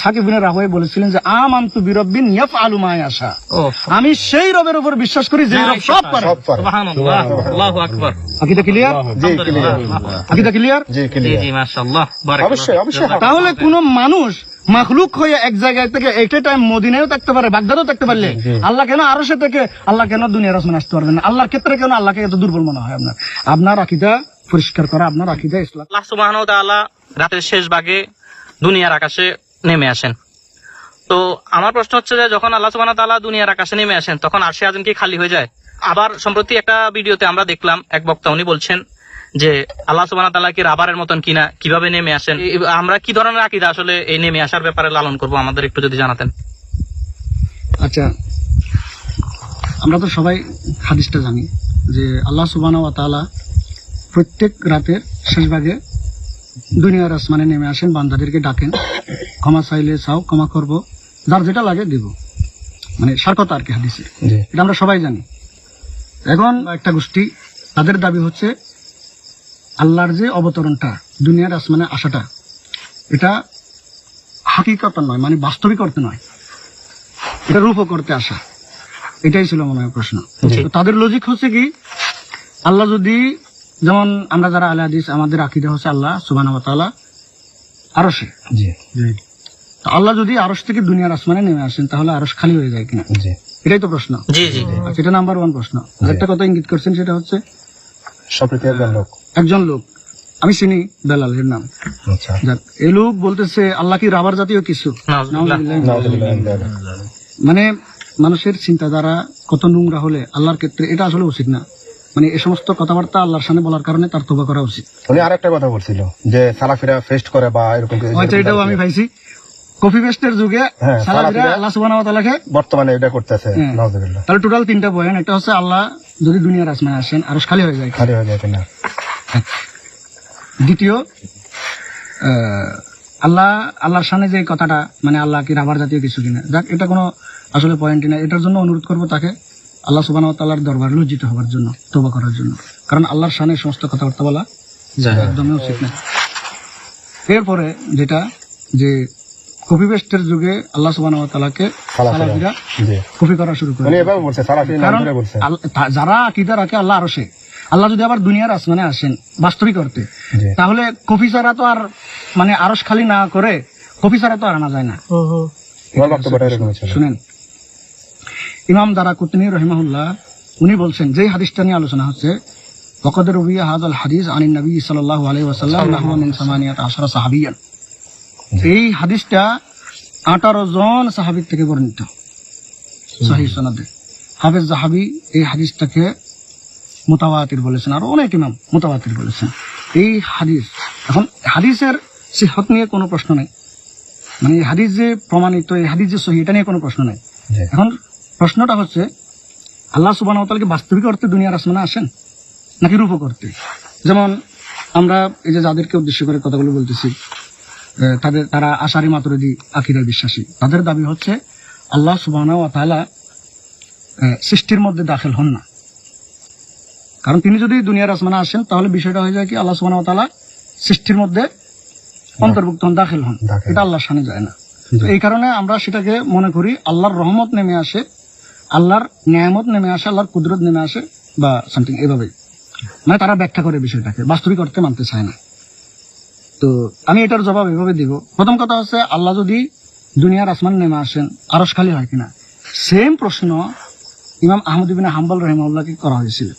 সাকিব বিন বলেছিলেন যে আমান্তু বিরব্বিন ইয়াফআলু মা ইয়াশা। ও আমি সেই রবের উপর বিশ্বাস করি যে রব সব পারে সব পারে। সুবহানাল্লাহ। আল্লাহু আকবার। আকিদা ক্লিয়ার? জি ক্লিয়ার। আকিদা ক্লিয়ার? জি জি ক্লিয়ার। জি মাশাআল্লাহ অবশ্যই, অবশ্যই। তাহলে কোন মানুষ মাখলুক হয়ে এক জায়গায় থেকে একটা টাইম মদিনায়ও থাকতে পারে বাগদাদও থাকতে পারলে আল্লাহ কেন আরও সে থেকে আল্লাহ কেন দুনিয়ার আসমান আসতে পারবেন না? আল্লাহর ক্ষেত্রে কেন আল্লাহকে এত দুর্বল মনে হয় আপনার? আপনার আকিদা পরিষ্কার করা আপনার আকিদা ইসলাম। আল্লাহ সুবহানাহু ওয়া তাআলা রাতের শেষ ভাগে দুনিয়ার আকাশে নেমে আসেন। তো আমার প্রশ্ন হচ্ছে যে, যখন আল্লাহ সুবহানাহু ওয়া তাআলা দুনিয়ার আকাশে নেমে আসেন, তখন আরশে আযম কি খালি হয়ে যায়? আবার সম্প্রতি একটা ভিডিওতে আমরা দেখলাম, এক বক্তা উনি বলছেন যে, আল্লাহ সুবহানাহু ওয়া তাআলা কি রাবারের মতন কিনা, কীভাবে নেমে আসেন? আমরা কি ধরনের আকীদা আসলে এই নেমে আসার ব্যাপারে লালন করব, আমাদের একটু যদি জানাতেন। আচ্ছা আমরা তো সবাই হাদিসটা জানি যে, আল্লাহ সুবাহ প্রত্যেক রাতের শেষ ভাগে দুনিয়ার আসমানে নেমে আসেন বান্দাদেরকে ডাকেন ক্ষমা চাইলে চাও ক্ষমা করব যার যেটা লাগে দিব। মানে সার কথা আর কি হাদিসে এটা আমরা সবাই জানি। এখন একটা গোষ্ঠী তাদের দাবি হচ্ছে আল্লাহর যে অবতরণটা দুনিয়ার আসমানে আসাটা এটা হাকিকত নয় মানে বাস্তবিক অর্থে নয়। এটা রূপ করতে আসা। এটাই ছিল মনে হয় প্রশ্ন। তাদের লজিক হচ্ছে কি আল্লাহ যদি যেমন আমরা যারা আলে হাদিস আমাদের আকিদা হচ্ছে আল্লাহ সুবাহ আরসে জি। আল্লাহ যদি আরস থেকে দুনিয়ার আসমানে নেমে আসেন তাহলে আরস খালি হয়ে যায় কিনা? এটাই তো প্রশ্ন। জি জি। আচ্ছা এটা নাম্বার ওয়ান প্রশ্ন। আরেকটা কথা ইঙ্গিত করছেন সেটা হচ্ছে একজন লোক। আমি চিনি বেলাল এর নাম। আচ্ছা। এই লোক বলতেছে আল্লাহ কি রাবার জাতীয় কিছু। মানে মানুষের চিন্তাধারা কত নোংরা হলে আল্লাহর ক্ষেত্রে এটা আসলে উচিত না। মানে এই সমস্ত কথাবার্তা আল্লাহর সামনে বলার কারণে তার তোবা করা উচিত। উনি আরেকটা কথা বলছিল যে সালাফিরা ফেস্ট করে বা এরকম কিছু- হয়তো এটাও আমি পাইছি। কফি পেস্টের যুগে হ্যাঁ, সালাফিরা আল্লাহ সুবহানাহু ওয়া তাআলাকে বর্তমানে এটা করতেছে হ্যাঁ। নাউজুবিল্লাহ। তাহলে টোটাল তিনটা পয়েন্ট একটা হচ্ছে আল্লাহ যদি দুনিয়ার আসমানে আসেন আরও খালি হয়ে যায়। খালি হয়ে যায় কিনা দ্বিতীয় আল্লাহ আল্লাহর সামনে যে কথাটা মানে আল্লাহ কি রাবার জাতীয় কিছু কিনা যাক এটা কোনো আসলে পয়েন্টই না এটার জন্য অনুরোধ করব তাকে। আল্লাহ সুবাহ তাল্লাহর দরবার লজ্জিত হওয়ার জন্য তোবা করার জন্য। কারণ আল্লাহর সামনে সমস্ত কথাবার্তা বলা একদমই উচিত না। এরপরে যেটা যে কপি পেস্টের যুগে আল্লাহ সুবাহ তালাকে সালাফিরা। কপি করা শুরু করে নাম কারণ যারা আকিদা রাখে আল্লাহ আরসে আল্লাহ যদি আবার দুনিয়ার আসমানে আসেন বাস্তবিক অর্থে তাহলে কফি ছাড়া তো আর মানে আরস খালি না করে কফি ছাড়া তো আর আনা যায় না। শুনেন ইমাম দারা কুতনি রহিমাহুল্লাহ উনি বলছেন যেই হাদিসটা নিয়ে আলোচনা হচ্ছে وقد روي هذا الحديث عن النبي صلى الله عليه وسلم نحو من ثمانية عشر صحابيا এই হাদিসটা আঠারো জন সাহাবির থেকে বর্ণিত সহি সনদে হাফেজ জাহাবি এই হাদিসটাকে মোতাবাতির বলেছেন আর অনেক ইমাম মোতাবাতির বলেছেন এই হাদিস এখন হাদিসের সিহত নিয়ে কোনো প্রশ্ন নেই মানে এই হাদিস যে প্রমাণিত এই হাদিস যে সহি এটা নিয়ে কোনো প্রশ্ন নেই জি এখন প্রশ্নটা হচ্ছে আল্লাহ সুবাহ কি বাস্তবিক অর্থে দুনিয়ার আসমানে আসেন নাকি রূপ করতে যেমন আমরা এই যে যাদেরকে উদ্দেশ্য করে কথাগুলো বলতেছি তাদের তারা আশারি মাতুরদি আকিরায় বিশ্বাসী। তাদের দাবি হচ্ছে আল্লাহ সুবাহ তাআলা সৃষ্টির মধ্যে দাখিল হন না। কারণ তিনি যদি দুনিয়ার আসমানে আসেন তাহলে বিষয়টা হয়ে যায় কি আল্লাহ সুবাহ তাআলা সৃষ্টির মধ্যে অন্তর্ভুক্ত হন দাখিল হন। এটা আল্লাহর সামনে যায় না। এই কারণে আমরা সেটাকে মনে করি আল্লাহর রহমত নেমে আসে আল্লাহর নিয়ামত নেমে আসে, আল্লাহর কুদরত নেমে আসে বা সামথিং এভাবেই। মানে তারা ব্যাখ্যা করে বিষয়টাকে, বাস্তবিক অর্থে মানতে চায় না। তো আমি এটার জবাব এভাবে দিব। প্রথম কথা হচ্ছে, আল্লাহ যদি দুনিয়ার আসমান নেমে আসেন আরস খালি হয় কিনা? সেম প্রশ্ন ইমাম আহমদ ইবিন হাম্বল রহিমাউল্লাহকে করা হয়েছিল।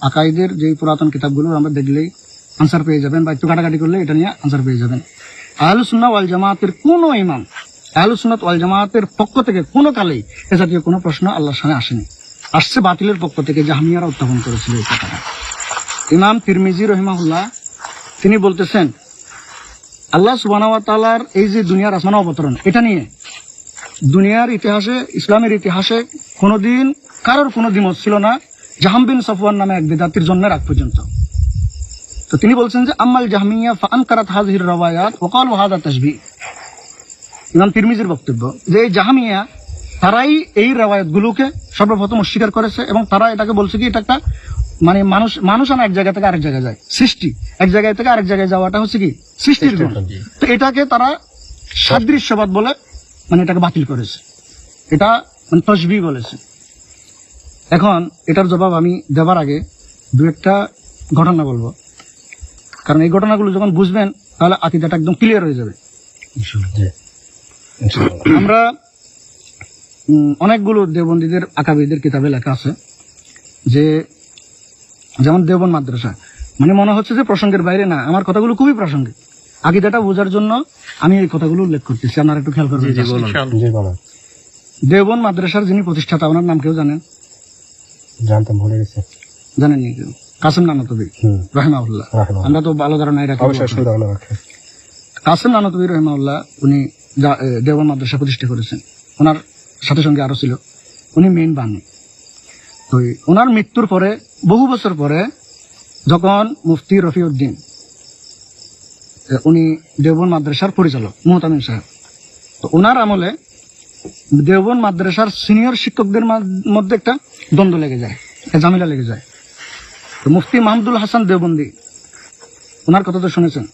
আকাইদের যে পুরাতন কিতাবগুলো আমরা দেখলেই আনসার পেয়ে যাবেন বা একটু কাটাকাটি করলে এটা নিয়ে আনসার পেয়ে যাবেন। আহলুসুন্না ওয়াল জামাতের কোনো ইমাম আহলুসুন্নাত ওয়াল জামাতের পক্ষ থেকে কোনো কালেই এ জাতীয় কোনো প্রশ্ন আল্লাহর সামনে আসেনি। আসছে বাতিলের পক্ষ থেকে, জাহামিয়ারা উত্থাপন করেছিল এই কথাটা। ইমাম তিরমিজি রহিমাহুল্লাহ, তিনি বলতেছেন, আল্লাহ সুবাহ তালার এই যে দুনিয়ার আসমান অবতরণ, এটা নিয়ে দুনিয়ার ইতিহাসে, ইসলামের ইতিহাসে কোনোদিন কারোর কোনো দ্বিমত ছিল না, জাহাম বিন সফওয়ান নামে এক বেদাতির জন্মের আগ পর্যন্ত। তো তিনি বলছেন যে, আম্মাল জাহমিয়া ফান কারাত হাজির রবায়াত ওকাল ওয়াহাদা তসবি ইমাম তিরমিজির বক্তব্য যে এই জাহামিয়া তারাই এই রেওয়ায়ত গুলোকে সর্বপ্রথম অস্বীকার করেছে এবং তারা এটাকে বলছে কি এটা একটা মানে মানুষ মানুষ আনা এক জায়গা থেকে আরেক জায়গায় যায়। সৃষ্টি। এক জায়গায় থেকে আরেক জায়গায় যাওয়াটা হচ্ছে কি? সৃষ্টির গুণ। তো এটাকে তারা সাদৃশ্যবাদ বলে মানে এটাকে বাতিল করেছে। এটা মানে তসবি বলেছে। এখন এটার জবাব আমি দেবার আগে দু একটা ঘটনা বলব। কারণ এই ঘটনাগুলো যখন বুঝবেন তাহলে আকিদাটা একদম ক্লিয়ার হয়ে যাবে। আমরা অনেকগুলো দেবন্দীদের আকাবিদের কিতাবে লেখা আছে যে যেমন দেবন মাদ্রাসা। মানে মনে হচ্ছে যে প্রসঙ্গের বাইরে না আমার কথাগুলো খুবই প্রাসঙ্গিক। আকিদাটা বোঝার জন্য আমি এই কথাগুলো উল্লেখ করতেছি আপনারা একটু খেয়াল করবেন। ইনশাআল্লাহ। জি বলেন। দেবন মাদ্রাসার যিনি প্রতিষ্ঠাতা ওনার নাম কেউ জানেন? জানতাম ভুলে গেছি। জানেননি কেউ? কাসেম নানতবি হুম। রহেমাউল্লাহ আমরা তো ভালো ধারণা রাখি। কাসেম নানতবি রহমাউল্লাহ উনি দেওবন মাদ্রাসা প্রতিষ্ঠা করেছেন। ওনার সাথে সঙ্গে আরও ছিল। উনি মেইন বাণী তো ওনার মৃত্যুর পরে বহু বছর পরে যখন মুফতি রফিউদ্দিন এ, উনি দেওবন মাদ্রাসার পরিচালক মুহতামিম সাহেব। তো ওনার আমলে দেওবন মাদ্রাসার সিনিয়র শিক্ষকদের মধ্যে একটা দ্বন্দ্ব লেগে যায় ঝামেলা লেগে যায়। তো মুফতি মাহমুদুল হাসান দেওবন্দি ওনার কথা তো শুনেছেন।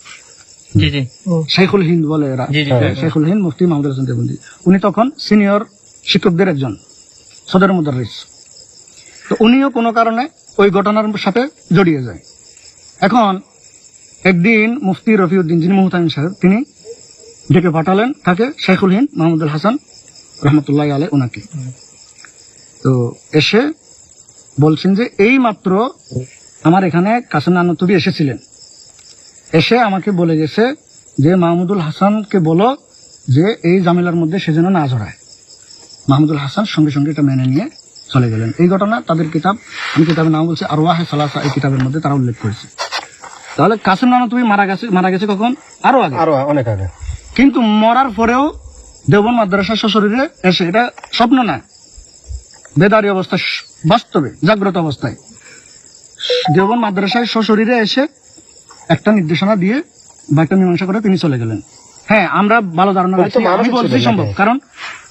শেখুল হিন্দ বলে এরা। জি জি। হ্যাঁ। শেখুল হিন্দ মুফতি মাহমুদ হাসান দেবন্দি উনি তখন সিনিয়র শিক্ষকদের একজন সদর মুদারিস তো উনিও কোনো কারণে ওই ঘটনার সাথে জড়িয়ে যায়। এখন একদিন মুফতি রফিউদ্দিন যিনি মুহতামিম সাহেব তিনি ডেকে পাঠালেন তাকে শেখুল হিন্দ মাহমুদুল হাসান রহমতুল্লাহ আলে ওনাকে। তো এসে বলছেন যে এই মাত্র আমার এখানে কাসেম নানতুবি এসেছিলেন। এসে আমাকে বলে গেছে যে মাহমুদুল হাসানকে বলো যে এই জামেলার মধ্যে সে যেন না জড়ায়। মাহমুদুল হাসান সঙ্গে সঙ্গে এটা মেনে নিয়ে চলে গেলেন। এই ঘটনা তাদের কিতাব আমি কিতাবের নাম বলছি আরওয়াহে সালাসা এই কিতাবের মধ্যে তারা উল্লেখ করেছে। তাহলে কাসিম নানা তুমি মারা গেছে মারা গেছে কখন? আরও আগে। আরও অনেক আগে। কিন্তু মরার পরেও দেবন মাদ্রাসা সশরীরে এসে এটা স্বপ্ন না। বেদারি অবস্থা বাস্তবে জাগ্রত অবস্থায়। দেবন মাদ্রাসায় সশরীরে এসে একটা নির্দেশনা দিয়ে বা একটা মীমাংসা করে তিনি চলে গেলেন। হ্যাঁ আমরা ভালো ধারণা আমি বলছি সম্ভব। কারণ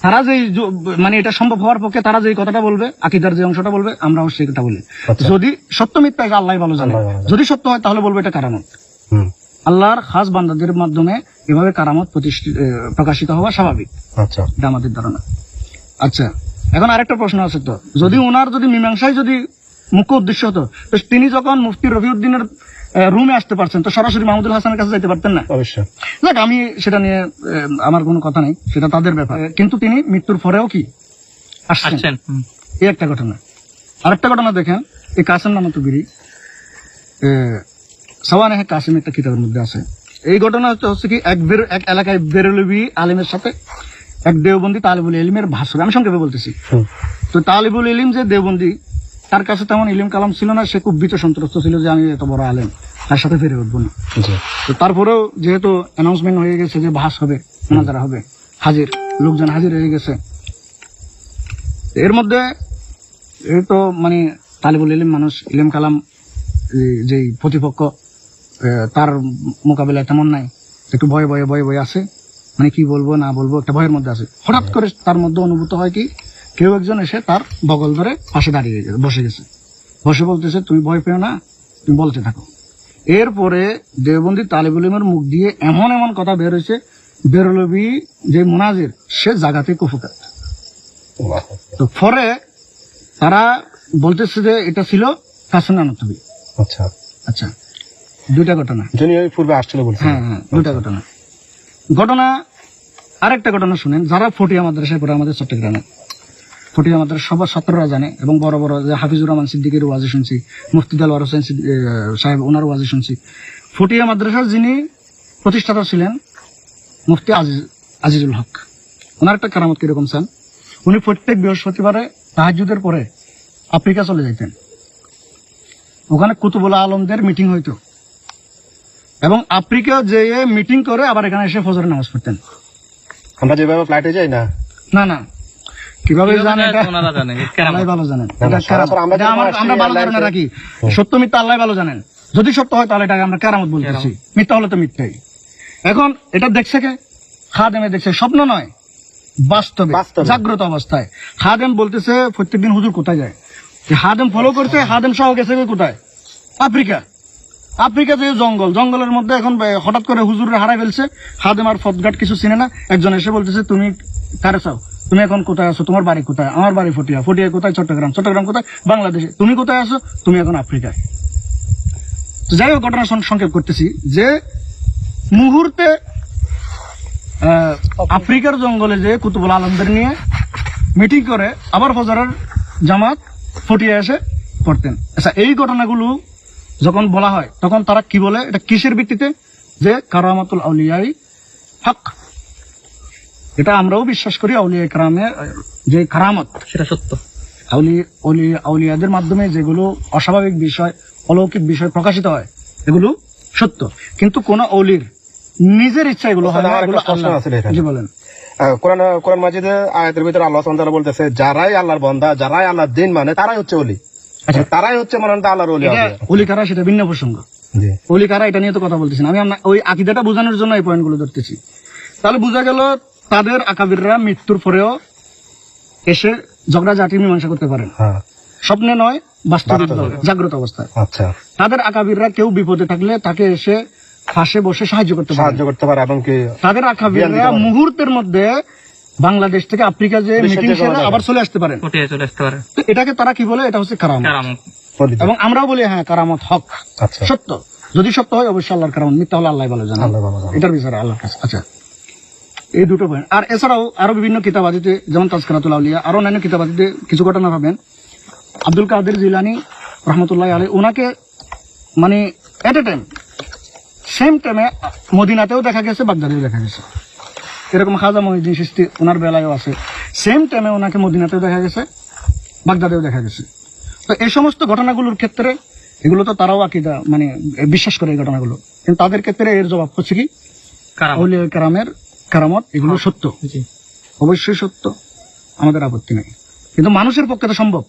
তারা যে মানে এটা সম্ভব হওয়ার পক্ষে তারা যে কথাটা বলবে আকিদার যে অংশটা বলবে আমরাও সেই কথা বলি। আচ্ছা। যদি সত্য মিথ্যা আল্লাহ ভালো জানে। আল্লাহই ভালো জানে। যদি সত্য হয় তাহলে বলব এটা কারামত। আল্লাহর খাস বান্দাদের মাধ্যমে এভাবে কারামত প্রতিষ্ঠিত প্রকাশিত হওয়া স্বাভাবিক। আচ্ছা। এটা আমাদের ধারণা। আচ্ছা এখন আরেকটা প্রশ্ন আছে তো। যদি ওনার যদি মীমাংসায় যদি মুখ্য উদ্দেশ্য হতো তো তিনি যখন মুফতি রফিউদ্দিনের রুমে আসতে পারছেন। তো সরাসরি মাহমুদুল হাসানের কাছে যেতে পারতেন না? অবশ্যই। দেখ আমি সেটা নিয়ে আমার কোনো কথা নেই। সেটা তাদের ব্যাপার। কিন্তু তিনি মৃত্যুর পরেও কি আসছেন। এই একটা ঘটনা। আরেকটা ঘটনা দেখেন। এই কাসেম নামত বিড়ি সওয়ানে কাসিম একটা কিতাবের মধ্যে আছে। এই ঘটনা হচ্ছে হচ্ছে কি এক বের এক এলাকায় বেরলবি আলিমের সাথে এক দেওবন্দি তালিবুল ইলিমের ভাষণ আমি সংক্ষেপে বলতেছি। তো তালিবুল ইলিম যে দেওবন্দি তার কাছে তেমন ইলিম কালাম ছিল না সে খুব ভীত সন্ত্রস্ত ছিল যে আমি এত বড় আলেম তার সাথে ফিরে উঠবো না। তো তারপরেও যেহেতু অ্যানাউন্সমেন্ট হয়ে গেছে যে ভাস হবে মোনাজারা হবে হাজির লোকজন হাজির হয়ে গেছে। এর মধ্যে এই তো মানে তালিবুল ইলিম মানুষ ইলিম কালাম যেই প্রতিপক্ষ তার মোকাবিলায় তেমন নাই একটু ভয়ে ভয়ে ভয়ে ভয়ে আছে। মানে কি বলব না বলব একটা ভয়ের মধ্যে আছে। হঠাৎ করে তার মধ্যে অনুভূত হয় কি কেউ একজন এসে তার বগল ধরে পাশে দাঁড়িয়ে গেছে বসে গেছে। বসে বলতেছে তুমি ভয় পেও না তুমি বলতে থাকো। এরপরে দেওবন্দি তালিবুলিমের মুখ দিয়ে এমন এমন কথা বের হয়েছে বেরলবি যে মুনাজির সে জাগাতে কুফুকাত তো পরে তারা বলতেছে যে এটা ছিল কাসেনা নতবি। আচ্ছা। আচ্ছা দুইটা ঘটনা। পূর্বে আসছিল বলছেন হ্যাঁ হ্যাঁ দুইটা ঘটনা। ঘটনা আরেকটা ঘটনা শুনেন যারা ফটিয়া মাদ্রাসায় পড়ে আমাদের চট্টগ্রামে। ফটিয়া মাদ্রাসা সবার ছাত্ররা জানে এবং বড় বড় যে হাফিজুর রহমান সিদ্দিকের ওয়াজি শুনছি মুফতি দাল হোসেন সাহেব ওনার ওয়াজি শুনছি। ফটিয়া মাদ্রাসার যিনি প্রতিষ্ঠাতা ছিলেন মুফতি আজিজ আজিজুল হক। ওনার একটা কারামত কীরকম চান উনি প্রত্যেক বৃহস্পতিবারে তাহাজুদের পরে আফ্রিকা চলে যেতেন ওখানে কুতুবুল আলমদের মিটিং হইতো। এবং আফ্রিকা যেয়ে মিটিং করে আবার এখানে এসে ফজরের নামাজ পড়তেন। আমরা যেভাবে ফ্লাইটে যাই না? না না। কীভাবে জানেন ওনারা জানে, আল্লাহ ভালো জানেন। এটা আমরা ভালো ধারণা রাখি সত্য মিথ্যা আল্লাহ ভালো জানেন। যদি সত্য হয় তাহলে এটাকে আমরা কেরামত বলতেছি। মিথ্যা হলে তো মিথ্যাই। এখন এটা দেখছে কে? খাদেমে দেখছে। স্বপ্ন নয় বাস্তবে। জাগ্রত অবস্থায়। খাদেম বলতেছে প্রত্যেকদিন হুজুর কোথায় যায়? হাদেম ফলো করছে হাদেম সহ গেছে কোথায়? আফ্রিকা। আফ্রিকা যে জঙ্গল জঙ্গলের মধ্যে এখন হঠাৎ করে হুজুরে হারাই ফেলছে। হাদেম আর ফতঘাট কিছু চিনে না। একজন এসে বলতেছে তুমি কারে চাও। তুমি এখন কোথায় আছো? তোমার বাড়ি কোথায়? আমার বাড়ি ফটিয়া। ফটিয়া কোথায়? চট্টগ্রাম। চট্টগ্রাম কোথায়? বাংলাদেশে। তুমি কোথায় আছো? তুমি এখন আফ্রিকায়। তো যাই হোক ঘটনা সংক্ষেপ করতেছি যে মুহূর্তে আফ্রিকার জঙ্গলে যে কুতুবুল আলমদের নিয়ে মিটিং করে আবার ফজরের জামাত ফটিয়ে এসে পড়তেন। আচ্ছা এই ঘটনাগুলো যখন বলা হয়, তখন তারা কি বলে? এটা কিসের ভিত্তিতে? যে কারামাতুল আউলিয়াই হক। এটা আমরাও বিশ্বাস করি আউলিয়া কারামের যে কারামত সেটা সত্য। আউলি অলি- আউলিয়াদের মাধ্যমে যেগুলো অস্বাভাবিক বিষয় অলৌকিক বিষয় প্রকাশিত হয় এগুলো সত্য। কিন্তু কোন অলির নিজের ইচ্ছা এগুলো হয়। জি বলেন। কোরআন কোরআন মাজিদে আয়াতের ভিতরে আল্লাহ সুবহানাহু বলতেছে যারাই আল্লাহর বন্দা যারাই আল্লাহর দিন মানে তারাই হচ্ছে ওলি আচ্ছা। তারাই হচ্ছে মনে হয় আল্লাহর হবে। অলি কারা সেটা ভিন্ন প্রসঙ্গ। অলি কারা এটা নিয়ে তো কথা বলতেছি আমি ওই আকিদাটা বোঝানোর জন্য এই পয়েন্টগুলো ধরতেছি। তাহলে বোঝা গেল তাদের আকাবিররা মৃত্যুর পরেও এসে ঝগড়া জাতি মীমাংসা করতে পারেন। হ্যাঁ। স্বপ্নে নয় বাস্তবিক বাস্তবে। জাগ্রত অবস্থায়। আচ্ছা। তাদের আকাবিররা কেউ বিপদে থাকলে তাকে এসে ফাঁসে বসে সাহায্য করতে পারে। সাহায্য করতে পারে এবং কি তাদের আকাবিররা মুহূর্তের মধ্যে বাংলাদেশ থেকে আফ্রিকা যে মিটিং সেরে আবার চলে আসতে পারেন চলে আসতে পারে। এটাকে তারা কি বলে? এটা হচ্ছে কারামত। কারামত। এবং আমরাও বলি হ্যাঁ কারামত হক। আচ্ছা। সত্য। যদি সত্য হয় অবশ্যই আল্লাহর কারামত। মিথ্যা হলে আল্লাহ ভালো জানে আল্লাহ। এটার বিচারে আল্লাহর কাছে। আচ্ছা। এই দুটো পয়েন্ট আর এছাড়াও আরও বিভিন্ন কিতাবাদিতে যেমন তাজকারাতুল আউলিয়া আরও অন্যান্য কিতাবাদিতে কিছু ঘটনা পাবেন আব্দুল কাদের জিলানি রহমতুল্লাহ আলী ওনাকে মানে এট এ টাইম সেম টাইমে মদিনাতেও দেখা গেছে বাগদাদেও দেখা গেছে। এরকম খাজা মহিউদ্দিন সৃষ্টি ওনার বেলায়ও আছে। সেম টাইমে ওনাকে মদিনাতেও দেখা গেছে বাগদাদেও দেখা গেছে। তো এই সমস্ত ঘটনাগুলোর ক্ষেত্রে এগুলো তো তারাও আকিদা মানে বিশ্বাস করে এই ঘটনাগুলো। কিন্তু তাদের ক্ষেত্রে এর জবাব হচ্ছে কি? কারামের কারামত এগুলো সত্য। অবশ্যই সত্য। আমাদের আপত্তি নেই। কিন্তু মানুষের পক্ষে তো সম্ভব।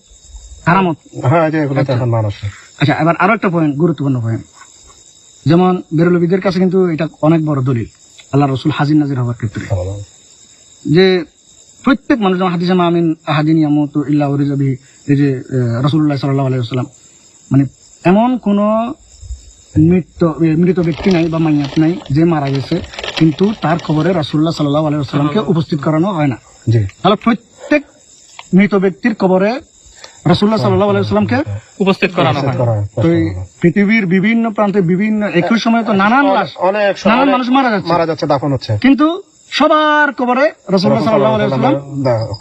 কারামত। হ্যাঁ মানুষ আচ্ছা। এবার আরও একটা পয়েন্ট গুরুত্বপূর্ণ পয়েন্ট যেমন বেরলবিদের কাছে কিন্তু এটা অনেক বড় দলিল আল্লাহ রসুল হাজির নাজির হওয়ার ক্ষেত্রে। যে প্রত্যেক মানুষ যেমন হাদিসা মামিন আহাদিন ইয়ামুত ইল্লা ওরিজাবি এই যে রসুল্লাহ সাল্লাহ আলাইসাল্লাম মানে এমন কোন মৃত মৃত ব্যক্তি নাই বা মাইয়াত নাই যে মারা গেছে। কিন্তু তার খবরে রাসুল্লাহ সাল্লাহ আলাইসাল্লামকে উপস্থিত করানো হয় না। তাহলে প্রত্যেক মৃত ব্যক্তির কবরে রাসুল্লাহ সাল্লাহ আলাইসাল্লামকে উপস্থিত করানো হয়। তো এই পৃথিবীর বিভিন্ন প্রান্তে বিভিন্ন একই সময় তো নানান লাশ নানান মানুষ মারা যাচ্ছে মারা যাচ্ছে। দাফন হচ্ছে। কিন্তু সবার কবরে রসুল্লাহ সাল্লাহ আলাইসাল্লাম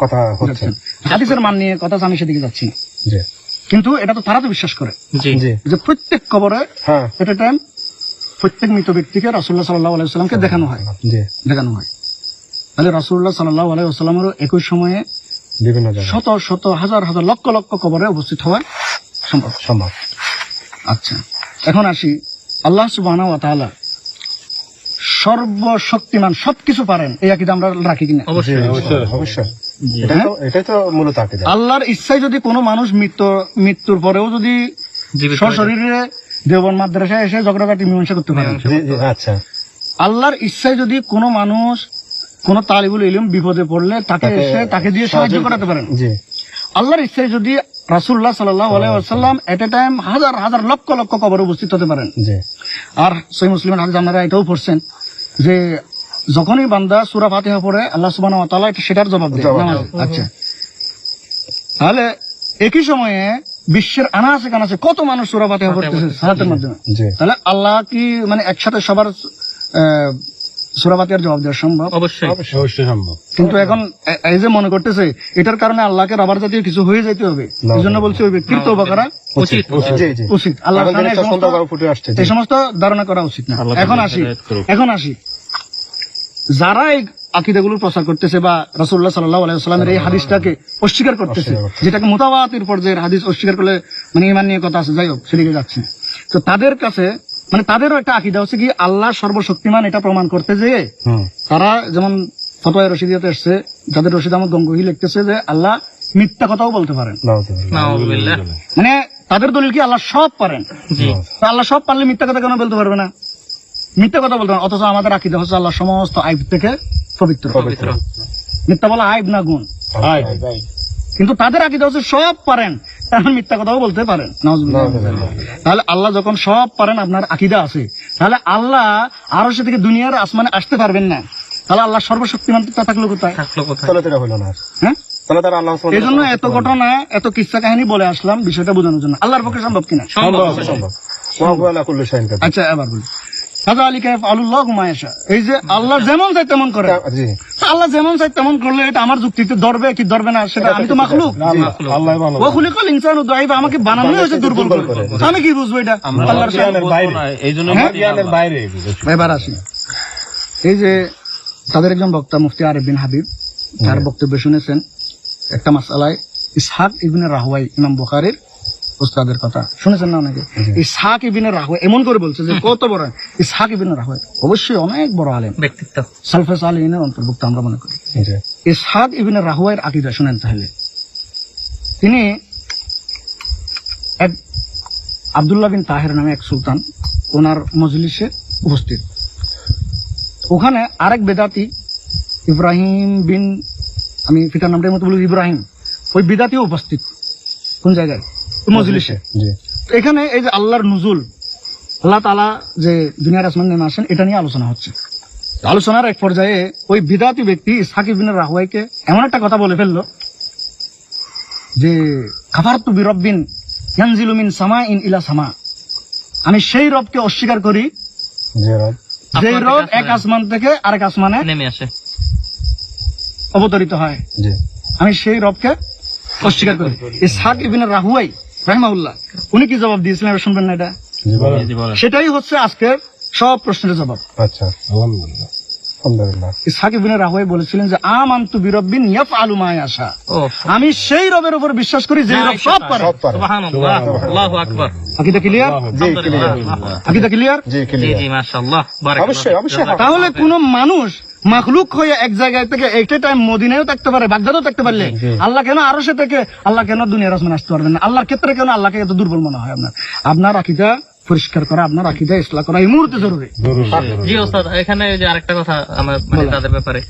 কথা হচ্ছে। হাদিসের মান নিয়ে কথা আমি সেদিকে যাচ্ছি না। কিন্তু এটা তো তারা তো বিশ্বাস করে। যে প্রত্যেক কবরে এটা টাইম প্রত্যেক মৃত ব্যক্তিকে রাসুল্লাহ সাল্লাহ আলাইসাল্লামকে দেখানো হয়। দেখানো হয়। তাহলে রাসুল্লাহ সাল্লাহ আলাইসাল্লামেরও একই সময়ে বিভিন্ন শত শত হাজার হাজার লক্ষ লক্ষ কবরে উপস্থিত হওয়া সম্ভব। সম্ভব। আচ্ছা এখন আসি। আল্লাহ সুবাহ সর্বশক্তিমান সবকিছু পারেন এই আকিদা আমরা রাখি কিনা? অবশ্যই অবশ্যই। অবশ্যই। এটাই তো মূলত আল্লাহর ইচ্ছায় যদি কোনো মানুষ মৃত্যু মৃত্যুর পরেও যদি হয়ে। সশরীরে দেবন মাদ্রাসায় এসে ঝগড়াঝাটি মীমাংসা করতে পারেন জি জি আচ্ছা। আল্লাহর ইচ্ছায় যদি কোনো মানুষ কোন তালিবুল ইলম বিপদে পড়লে তাকে এসে তাকে দিয়ে সাহায্য করাতে পারেন। আল্লাহর ইচ্ছায় যদি রাসুল্লাহ সাল্লাহ আলাইসাল্লাম এট এ টাইম হাজার হাজার লক্ষ লক্ষ কবর উপস্থিত হতে পারেন। আর সেই মুসলিমের হাদিস আপনারা এটাও পড়ছেন যে যখনই বান্দা সুরা ফাতিহা পড়ে আল্লাহ সুবহানাহু ওয়া তাআলা সেটার জবাব দেয়। জবাব আচ্ছা। তাহলে একই সময়ে বিশ্বের আনাচে কানাচে কত মানুষ সুরা ফাতিহা পড়তেছে সালাতের মাধ্যমে। তাহলে আল্লাহ কি মানে একসাথে সবার আহ, সুরা ফাতিহার জবাব দেওয়া সম্ভব? অবশ্যই। অবশ্যই সম্ভব। কিন্তু এখন এই যে মনে করতেছে এটার কারণে আল্লাহকে রাবার জাতীয় কিছু হয়ে যেতে হবে। এই জন্য বলছি ওই ব্যক্তির করা উচিত। উচিত আল্লাহ এই সমস্ত- সুন্দরভাবে ফুটে আসছে জি। এই সমস্ত ধারণা করা উচিত না। এখন আসি এখন আসি। যারা এই আকিদাগুলো প্রচার করতেছে বা রাসূলুল্লাহ সাল্লাল্লাহু আলাইহি ওয়াসাল্লামের এই হাদিসটাকে অস্বীকার করতেছে যেটাকে মুতাওয়াতির পর্যায়ের হাদিস অস্বীকার করলে মানে ইমান নিয়ে কথা আছে যাই হোক সেদিকে যাচ্ছে। তো তাদের কাছে মানে তাদেরও একটা আকিদা হচ্ছে কি আল্লাহ সর্বশক্তিমান এটা প্রমাণ করতে যেয়ে তারা যেমন ফতোয়া রশিদিয়াতে এসছে যাদের রশিদ আহমদ গঙ্গহি লিখতেছে যে আল্লাহ মিথ্যা কথাও বলতে পারেন। মানে তাদের দলিল কি আল্লাহ সব পারেন। আল্লাহ সব পারলে মিথ্যা কথা কেন বলতে পারবে না? মিথ্যা কথা বলতে অথচ আমাদের আকিদা হচ্ছে আল্লাহ সমস্ত আইব থেকে পবিত্র। পবিত্র। মিথ্যা বলা আইব না গুণ? কিন্তু তাদের আকিদা হচ্ছে সব পারেন এখন মিথ্যা কথাও বলতে পারেন। তাহলে আল্লাহ যখন সব পারেন আপনার আকিদা আছে তাহলে আল্লাহ আরও সে থেকে দুনিয়ার আসমানে আসতে পারবেন না। তাহলে আল্লাহ সর্বশক্তিমান তা থাকল কোথায়? না হ্যাঁ? তাহলে তারা আল্লাহ এই জন্য এত ঘটনা এত কিচ্ছা কাহিনী বলে আসলাম বিষয়টা বোঝানোর জন্য। আল্লাহর পক্ষে সম্ভব কিনা? সম্ভব। আচ্ছা এবার বলি। এই যে আল্লাহ যেমন চাই তেমন করে। আল্লাহ যেমন চাই তেমন করলে এটা আমার যুক্তিতে ধরবে কি ধরবে না সেটা আমি তো মাখলুক। আল্লাহ ভালো। ও ইনসান দাইফ আমাকে বানানো হয়েছে দুর্বল করে। আমি কি বুঝব এটা? আল্লাহর সামনে। এই জন্য হ্যাঁ? জ্ঞানের বাইরে। এবার আসি। এই যে তাদের একজন বক্তা মুফতি আরিফ বিন হাবিব তার বক্তব্য শুনেছেন একটা মাসালায়। ইসহাক ইবিনের রাহুয়াই ইমাম বুখারির উস্তাদের কথা। শুনেছেন না অনেকে? ইসহাক ইবিনের রাহুয়াই এমন করে বলছে যে কত বড় ইসহাক ইবিনের রাহুয়াই অবশ্যই অনেক বড় আলেম। ব্যক্তিত্ব। সালফেস আলীনের অন্তর্ভুক্ত আমরা মনে করি। জি। ইসহাক ইবিনের রাহুয়াইয়ের আকিদা শুনেন তাহলে। তিনি এক আবদুল্লাহ বিন তাহের নামে এক সুলতান ওনার মজলিসে উপস্থিত। ওখানে আরেক বেদাতি ইব্রাহিম বিন আমি পিতার নামটার মতো বলি ইব্রাহিম। ওই বেদাতিও উপস্থিত। কোন জায়গায়? মজলিসে। এখানে এই যে আল্লাহর নুজুল আল্লাহ তালা যে দুনিয়ার আসমান নেমে আসেন এটা নিয়ে আলোচনা হচ্ছে। আলোচনার এক পর্যায়ে ওই বিদাতি ব্যক্তি সাকিব বিন রাহুয়াইকে এমন একটা কথা বলে ফেলল যে খাবার তু বিরব্বিন ইয়ানজিলুমিন সামা ইন ইলা সামা। আমি সেই রবকে অস্বীকার করি রব। যে রব এক আসমান থেকে আরেক আসমানে নেমে আসে। অবতরিত হয়। আমি সেই রবকে অস্বীকার করি। ইসহাক ইবিন রাহুয়াই রাহিমাউল্লাহ উনি কি জবাব দিয়েছিলেন? এবার শুনবেন না এটা। সেটাই হচ্ছে আজকের সব প্রশ্নের জবাব। আচ্ছা আলহামদুলিল্লাহ। আলহামদুলিল্লাহ। ইসহাক ইবিন রাহুয়াই বলেছিলেন যে আমি সেই রবের উপর বিশ্বাস করি যে রব সব পারে। সব পারে। সুবহানাল্লাহ। আল্লাহু আকবার। আকিদা ক্লিয়ার? জি ক্লিয়ার। আকিদা ক্লিয়ার? জি জি ক্লিয়ার। জি মাশাআল্লাহ। অবশ্যই, অবশ্যই। তাহলে কোন মানুষ মাখলুক হয়ে এক জায়গায় থেকে একটা টাইম মদিনায়ও থাকতে পারে বাগদাদও থাকতে পারলে। আল্লাহ কেন আরও সে থেকে আল্লাহ কেন দুনিয়ার আসমান আসতে পারবেন না? আল্লাহর ক্ষেত্রে কেন আল্লাহকে এত দুর্বল মনে হয় আপনার? আপনার আকিদা পরিষ্কার করা আপনার আকিদা ইসলাম করা এই মুহূর্তে জরুরি। জি ওস্তাদ এখানে যে আরেকটা কথা আমার মানে তাদের ব্যাপারে।